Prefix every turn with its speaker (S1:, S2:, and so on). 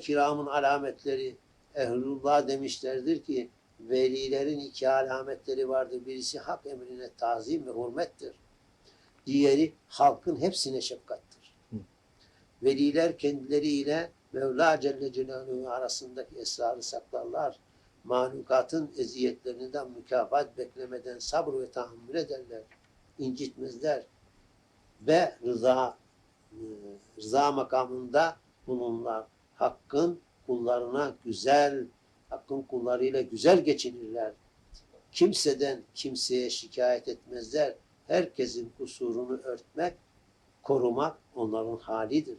S1: kiramın alametleri ehlullah demişlerdir ki velilerin iki alametleri vardır. Birisi hak emrine tazim ve hürmettir. Diğeri halkın hepsine şefkattır.
S2: Hı.
S1: Veliler kendileriyle Mevla Celle Celaluhu arasındaki esrarı saklarlar. Mahlukatın eziyetlerinden mükafat beklemeden sabır ve tahammül ederler. incitmezler. Ve rıza e, rıza makamında bulunurlar. Hakkın kullarına güzel, hakkın kullarıyla güzel geçinirler. Kimseden kimseye şikayet etmezler. Herkesin kusurunu örtmek, korumak onların halidir.